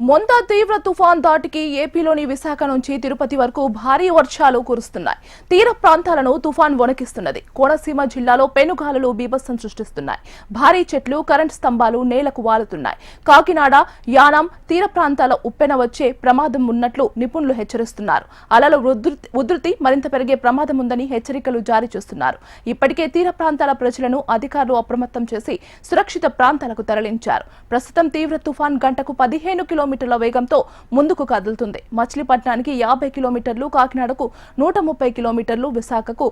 మొంత తీవ్ర తుఫాన్ దాటికి ఏపీలోని విశాఖ నుంచి తిరుపతి వరకు భారీ వర్షాలు కురుస్తున్నాయి. తీర ప్రాంతాలను తుఫాన్ వణికిస్తున్నది. కోనసీమ జిల్లాలో పెనుగాలులు బీభత్సం సృష్టిస్తున్నాయి. భారీ చెట్లు కరెంట్ స్తంభాలు నేలకు వాలుతున్నాయి. కాకినాడ యానం తీర ప్రాంతాల ఉప్పెన వచ్చే ప్రమాదం ఉన్నట్లు నిపుణులు హెచ్చరిస్తున్నారు. అలల ఉధృతి- ఉధృతి మరింత పెరిగే ప్రమాదం ఉందని హెచ్చరికలు జారీ చేస్తున్నారు. ఇప్పటికే తీర ప్రాంతాల ప్రజలను అధికారులు అప్రమత్తం చేసి సురక్షిత ప్రాంతాలకు తరలించారు. ప్రస్తుతం తీవ్ర తుఫాన్ గంటకు పదిహేను కిలోమీటర్ల వేగంతో ముందుకు కదులుతుంది. మచిలీపట్నానికి యాభై కిలోమీటర్లు కాకినాడకు నూట ముప్పై కిలోమీటర్లు విశాఖకు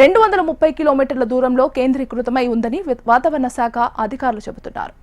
రెండు వందల ముప్పై కిలోమీటర్ల దూరంలో కేంద్రీకృతమై ఉందని వాతావరణ శాఖ అధికారులు చెబుతున్నారు.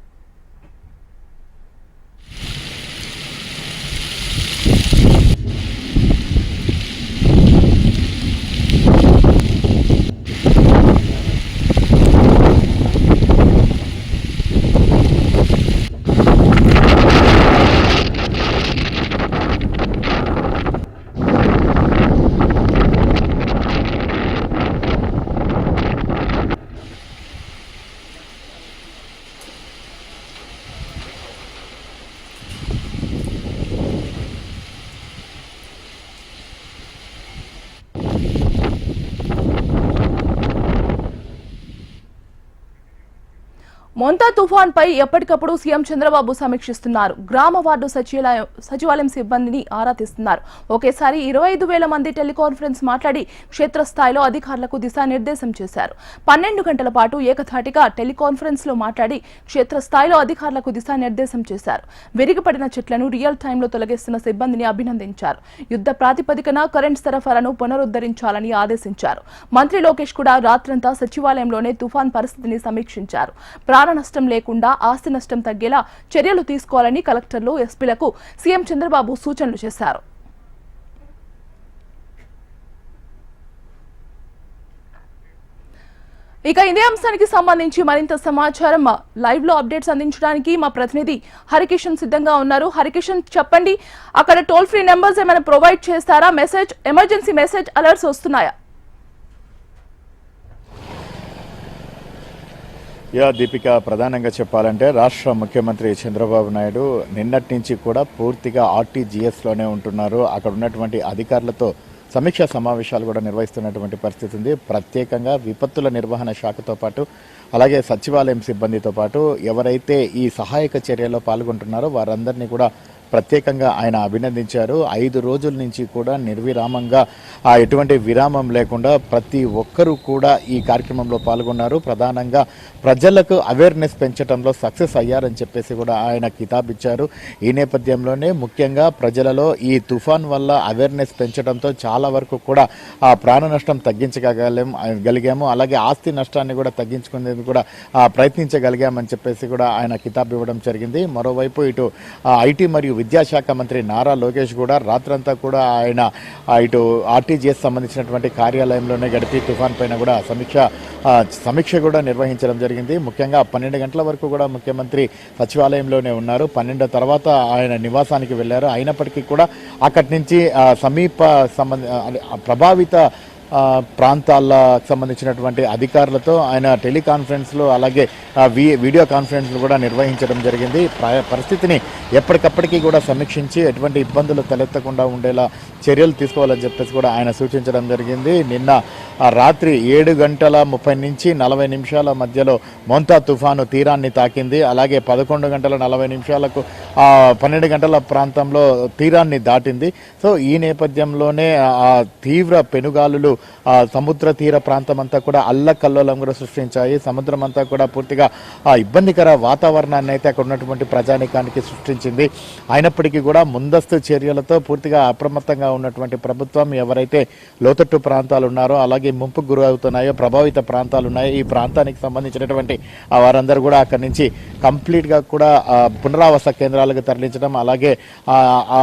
మొంతా తుఫాన్పై ఎప్పటికప్పుడు సీఎం చంద్రబాబు సమీక్షిస్తున్నారు. గ్రామ వార్డు సచివాలయం సచివాలయం సిబ్బందిని ఆరా తీస్తున్నారు. ఒకేసారి ఇరవై ఐదు వేల మంది టెలికాన్ఫరెన్స్ మాట్లాడి క్షేత్రస్థాయిలో అధికారులకు దిశానిర్దేశం చేశారు. పన్నెండు గంటల పాటు ఏకధాటిగా టెలికాన్ఫరెన్స్లో మాట్లాడి క్షేత్రస్థాయిలో అధికారులకు దిశానిర్దేశం చేశారు. విరిగిపడిన చెట్లను రియల్ టైంలో తొలగిస్తున్న సిబ్బందిని అభినందించారు. యుద్ధ ప్రాతిపదికన కరెంట్ సరఫరాను పునరుద్ధరించాలని ఆదేశించారు. మంత్రి లోకేష్ కూడా రాత్రంతా సచివాలయంలోనే తుఫాన్ పరిస్థితిని సమీక్షించారు. ప్రాణ నష్టం లేకుండా ఆస్తి నష్టం తగ్గేలా చర్యలు తీసుకోవాలని కలెక్టర్లు ఎస్పీలకు సీఎం చంద్రబాబు సూచనలు చేశారు. ఇక ఇదే అంశానికి సంబంధించి మరింత సమాచారం. లైవ్లో అప్డేట్స్ అందించడానికి మా ప్రతినిధి హరికిషన్ సిద్ధంగా ఉన్నారు. హరికిషన్ చెప్పండి అక్కడ టోల్ ఫ్రీ నెంబర్స్ ఏమైనా ప్రొవైడ్ చేస్తారా? మెసేజ్ ఎమర్జెన్సీ మెసేజ్ అలర్ట్స్ వస్తున్నాయా? యా దీపిక ప్రధానంగా చెప్పాలంటే రాష్ట్ర ముఖ్యమంత్రి చంద్రబాబు నాయుడు నిన్నటి నుంచి కూడా పూర్తిగా ఆర్టీజీఎస్లోనే ఉంటున్నారు. అక్కడ ఉన్నటువంటి అధికారులతో సమీక్షా సమావేశాలు కూడా నిర్వహిస్తున్నటువంటి పరిస్థితి ఉంది. ప్రత్యేకంగా విపత్తుల నిర్వహణ శాఖతో పాటు అలాగే సచివాలయం సిబ్బందితో పాటు ఎవరైతే ఈ సహాయక చర్యలో పాల్గొంటున్నారో వారందరినీ కూడా ప్రత్యేకంగా ఆయన అభినందించారు. ఐదు రోజుల నుంచి కూడా నిర్విరామంగా ఆ ఎటువంటి విరామం లేకుండా ప్రతి ఒక్కరూ కూడా ఈ కార్యక్రమంలో పాల్గొన్నారు. ప్రధానంగా ప్రజలకు అవేర్నెస్ పెంచడంలో సక్సెస్ అయ్యారని చెప్పేసి కూడా ఆయన కితాబిచ్చారు. ఈ నేపథ్యంలోనే ముఖ్యంగా ప్రజలలో ఈ తుఫాన్ వల్ల అవేర్నెస్ పెంచడంతో చాలా వరకు కూడా ఆ ప్రాణ నష్టం తగ్గించగలం గలిగాము. అలాగే ఆస్తి నష్టాన్ని కూడా తగ్గించుకునేందుకు కూడా ప్రయత్నించగలిగామని చెప్పేసి కూడా ఆయన కితాబ్ ఇవ్వడం జరిగింది. మరోవైపు ఇటు ఐటీ మరియు విద్యాశాఖ మంత్రి నారా లోకేష్ కూడా రాత్రంతా కూడా ఆయన ఇటు ఆర్టీజీఎస్ సంబంధించినటువంటి కార్యాలయంలోనే గడిపి తుఫాన్ పైన కూడా సమీక్ష సమీక్ష కూడా నిర్వహించడం జరిగింది. ముఖ్యంగా పన్నెండు గంటల వరకు కూడా ముఖ్యమంత్రి సచివాలయంలోనే ఉన్నారు. పన్నెండు తర్వాత ఆయన నివాసానికి వెళ్ళారు. అయినప్పటికీ కూడా అక్కడి నుంచి సమీప సంబంధ ప్రభావిత ప్రాంతాలకు సంబంధించినటువంటి అధికారులతో ఆయన టెలికాన్ఫరెన్స్లు అలాగే వీ వీడియో కాన్ఫరెన్స్లు కూడా నిర్వహించడం జరిగింది. పరిస్థితిని ఎప్పటికప్పటికీ కూడా సమీక్షించి ఎటువంటి ఇబ్బందులు తలెత్తకుండా ఉండేలా చర్యలు తీసుకోవాలని చెప్పేసి కూడా ఆయన సూచించడం జరిగింది. నిన్న రాత్రి ఏడు గంటల ముప్పై నుంచి నలభై నిమిషాల మధ్యలో మొంతా తుఫాను తీరాన్ని తాకింది. అలాగే పదకొండు గంటల నలభై నిమిషాలకు పన్నెండు గంటల ప్రాంతంలో తీరాన్ని దాటింది. సో ఈ నేపథ్యంలోనే ఆ తీవ్ర పెనుగాలులు సముద్ర తీర ప్రాంతం అంతా కూడా అల్లకల్లోలం కూడా సృష్టించాయి. సముద్రం అంతా కూడా పూర్తిగా ఆ, ఇబ్బందికర వాతావరణాన్ని అయితే అక్కడ ఉన్నటువంటి ప్రజానికానికి సృష్టించింది. అయినప్పటికీ కూడా ముందస్తు చర్యలతో పూర్తిగా అప్రమత్తంగా ఉన్నటువంటి ప్రభుత్వం ఎవరైతే లోతట్టు ప్రాంతాలు ఉన్నారో అలాగే ముంపుకు గురవుతున్నాయో ప్రభావిత ప్రాంతాలు ఉన్నాయో ఈ ప్రాంతానికి సంబంధించినటువంటి వారందరూ కూడా అక్కడి నుంచి కంప్లీట్గా కూడా పునరావాస కేంద్రాలకు తరలించడం అలాగే ఆ, ఆ,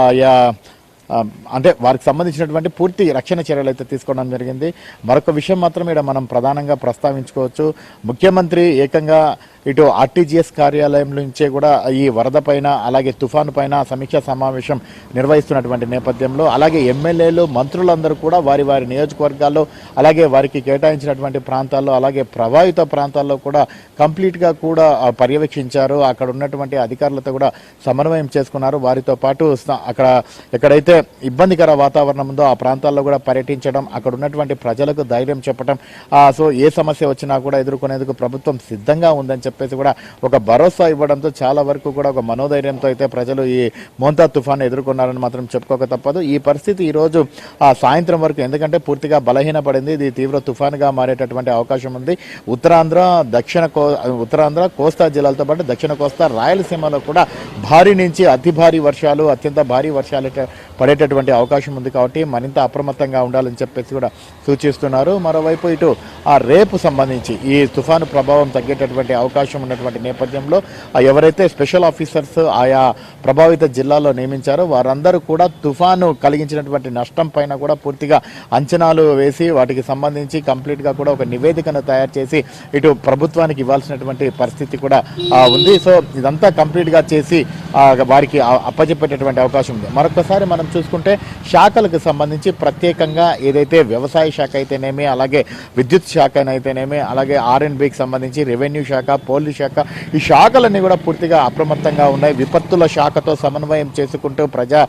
అంటే వారికి సంబంధించినటువంటి పూర్తి రక్షణ చర్యలు అయితే తీసుకోవడం జరిగింది. మరొక విషయం మాత్రం ఇక్కడ మనం ప్రధానంగా ప్రస్తావించుకోవచ్చు. ముఖ్యమంత్రి ఏకంగా ఇటు ఆర్టీజీఎస్ కార్యాలయం నుంచే కూడా ఈ వరద పైన అలాగే తుఫాను పైన సమీక్షా సమావేశం నిర్వహిస్తున్నటువంటి నేపథ్యంలో అలాగే ఎమ్మెల్యేలు మంత్రులందరూ కూడా వారి వారి నియోజకవర్గాల్లో అలాగే వారికి కేటాయించినటువంటి ప్రాంతాల్లో అలాగే ప్రభావిత ప్రాంతాల్లో కూడా కంప్లీట్గా కూడా పర్యవేక్షించారు. అక్కడ ఉన్నటువంటి అధికారులతో కూడా సమన్వయం చేసుకున్నారు. వారితో పాటు అక్కడ ఎక్కడైతే ఇబ్బందికర వాతావరణం ఉందో ఆ ప్రాంతాల్లో కూడా పర్యటించడం అక్కడ ఉన్నటువంటి ప్రజలకు ధైర్యం చెప్పడం సో ఏ సమస్య వచ్చినా కూడా ఎదుర్కొనేందుకు ప్రభుత్వం సిద్ధంగా ఉందని చెప్పేసి కూడా ఒక భరోసా ఇవ్వడంతో చాలా వరకు కూడా ఒక మనోధైర్యంతో అయితే ప్రజలు ఈ మోంతా తుఫాను ఎదుర్కొన్నారని మాత్రం చెప్పుకోక తప్పదు. ఈ పరిస్థితి ఈరోజు ఆ సాయంత్రం వరకు ఎందుకంటే పూర్తిగా బలహీనపడింది. ఇది తీవ్ర తుఫాన్గా మారేటటువంటి అవకాశం ఉంది. ఉత్తరాంధ్ర దక్షిణ కో ఉత్తరాంధ్ర కోస్తా జిల్లాలతో పాటు దక్షిణ కోస్తా రాయలసీమలో కూడా భారీ నుంచి అతి భారీ వర్షాలు అత్యంత భారీ వర్షాలు పడేటటువంటి అవకాశం ఉంది కాబట్టి మరింత అప్రమత్తంగా ఉండాలని చెప్పేసి కూడా సూచిస్తున్నారు. మరోవైపు ఇటు ఆ రేపు సంబంధించి ఈ తుఫాను ప్రభావం తగ్గేటటువంటి అవకాశం అవకాశం ఉన్నటువంటి నేపథ్యంలో ఎవరైతే స్పెషల్ ఆఫీసర్స్ ఆయా ప్రభావిత జిల్లాలో నియమించారో వారందరూ కూడా తుఫాను కలిగించినటువంటి నష్టం పైన కూడా పూర్తిగా అంచనాలు వేసి వాటికి సంబంధించి కంప్లీట్గా కూడా ఒక నివేదికను తయారు చేసి ఇటు ప్రభుత్వానికి ఇవ్వాల్సినటువంటి పరిస్థితి కూడా ఉంది. సో ఇదంతా కంప్లీట్గా చేసి వారికి అప్పచెప్పేటటువంటి అవకాశం ఉంది. మరొకసారి మనం చూసుకుంటే శాఖలకు సంబంధించి ప్రత్యేకంగా ఏదైతే వ్యవసాయ శాఖ అయితేనేమి అలాగే విద్యుత్ శాఖ అయితేనేమి అలాగే ఆర్ఎన్బికి సంబంధించి రెవెన్యూ శాఖ పోలీస్ శాఖ. ఈ శాఖలన్నీ కూడా పూర్తిగా అప్రమత్తంగా ఉన్నాయి. విపత్తుల శాఖతో సమన్వయం చేసుకుంటూ ప్రజా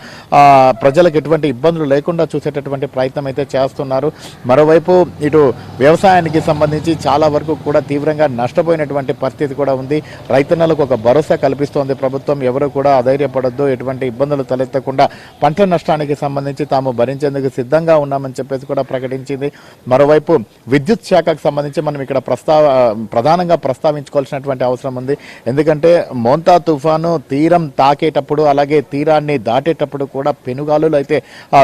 ప్రజలకు ఎటువంటి ఇబ్బందులు లేకుండా చూసేటటువంటి ప్రయత్నం అయితే చేస్తున్నారు. మరోవైపు ఇటు వ్యవసాయానికి సంబంధించి చాలా వరకు కూడా తీవ్రంగా నష్టపోయినటువంటి పరిస్థితి కూడా ఉంది. రైతన్నలకు ఒక భరోసా కల్పిస్తోంది ప్రభుత్వం. ఎవరు కూడా అధైర్యపడద్దు. ఎటువంటి ఇబ్బందులు తలెత్తకుండా పంట నష్టానికి సంబంధించి తాము భరించేందుకు సిద్ధంగా ఉన్నామని చెప్పేసి కూడా ప్రకటించింది. మరోవైపు విద్యుత్ శాఖకు సంబంధించి మనం ఇక్కడ ప్రస్తావ ప్రధానంగా ప్రస్తావించుకోవాల్సిన చేయాల్సినటువంటి అవసరం ఉంది. ఎందుకంటే మోంతా తుఫాను తీరం తాకేటప్పుడు అలాగే తీరాన్ని దాటేటప్పుడు కూడా పెనుగాలులు అయితే ఆ,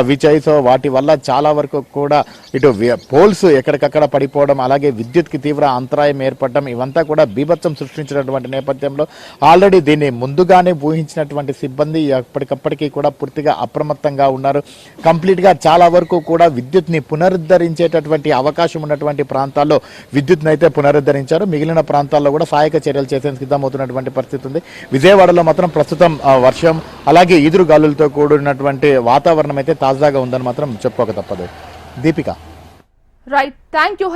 వాటి వల్ల చాలా వరకు కూడా ఇటు పోల్స్ ఎక్కడికక్కడ పడిపోవడం అలాగే విద్యుత్కి తీవ్ర అంతరాయం ఏర్పడడం ఇవంతా కూడా బీభత్సం సృష్టించినటువంటి నేపథ్యంలో ఆల్రెడీ దీన్ని ముందుగానే ఊహించినటువంటి సిబ్బంది ఎప్పటికప్పటికీ కూడా పూర్తిగా అప్రమత్తంగా ఉన్నారు. కంప్లీట్గా చాలా వరకు కూడా విద్యుత్ని పునరుద్ధరించేటటువంటి అవకాశం ఉన్నటువంటి ప్రాంతాల్లో విద్యుత్ని అయితే పునరుద్ధరించారు. మిగిలిన ప్రాంతాల్లో కూడా సహాయక చర్యలు చేసేందుకు సిద్ధమవుతున్నటువంటి పరిస్థితి ఉంది. విజయవాడలో మాత్రం ప్రస్తుతం వర్షం అలాగే ఈదురు గాలులతో కూడినటువంటి వాతావరణం అయితే తాజాగా ఉందని మాత్రం చెప్పుకోక తప్పదు. దీపిక. Right thank you